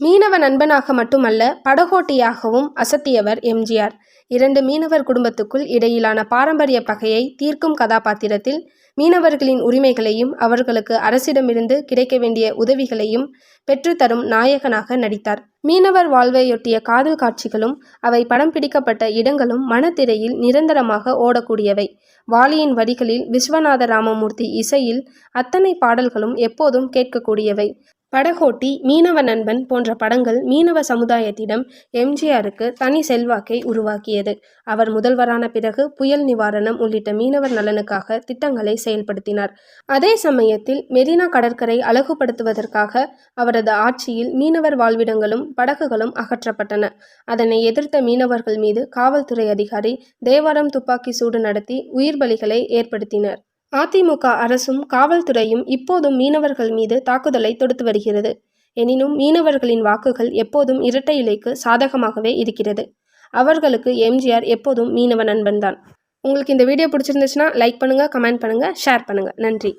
மீனவ நண்பனாக மட்டுமல்ல படகோட்டியாகவும் அசத்தியவர் எம்ஜிஆர். இரண்டு மீனவர் குடும்பத்துக்குள் இடையிலான பாரம்பரிய பகையை தீர்க்கும் கதாபாத்திரத்தில் மீனவர்களின் உரிமைகளையும் அவர்களுக்கு அரசிடமிருந்து கிடைக்க வேண்டிய உதவிகளையும் பெற்றுத்தரும் நாயகனாக நடித்தார். மீனவர் வாழ்வையொட்டிய காதல் காட்சிகளும் அவை படம் பிடிக்கப்பட்ட இடங்களும் மனத்திரையில் நிரந்தரமாக ஓடக்கூடியவை. வாலியின் வரிகளில் விஸ்வநாத ராமமூர்த்தி இசையில் அத்தனை பாடல்களும் எப்போதும் கேட்கக்கூடியவை. படகோட்டி மீனவ நண்பன் போன்ற படங்கள் மீனவ சமுதாயத்திடம் எம்ஜிஆருக்கு தனி செல்வாக்கை உருவாக்கியது. அவர் முதல்வரான பிறகு புயல் நிவாரணம் உள்ளிட்ட மீனவர் நலனுக்காக திட்டங்களை செயல்படுத்தினார். அதே சமயத்தில் மெரினா கடற்கரை அழகுபடுத்துவதற்காக அவரது ஆட்சியில் மீனவர் வாழ்விடங்களும் படகுகளும் அகற்றப்பட்டன. அதனை எதிர்த்த மீனவர்கள் மீது காவல்துறை அதிகாரி தேவாரம் துப்பாக்கி சூடு நடத்தி உயிர் பலிகளை ஏற்படுத்தினர். அதிமுக அரசும் காவல்துறையும் இப்போதும் மீனவர்கள் மீது தாக்குதலை தொடுத்து வருகிறது. எனினும் மீனவர்களின் வாக்குகள் எப்போதும் இரட்டை இலைக்கு சாதகமாகவே இருக்கிறது. அவர்களுக்கு எம்ஜிஆர் எப்போதும் மீனவ நண்பன்தான். உங்களுக்கு இந்த வீடியோ பிடிச்சிருந்துச்சுன்னா லைக் பண்ணுங்கள் கமெண்ட் பண்ணுங்கள் ஷேர் பண்ணுங்கள் நன்றி.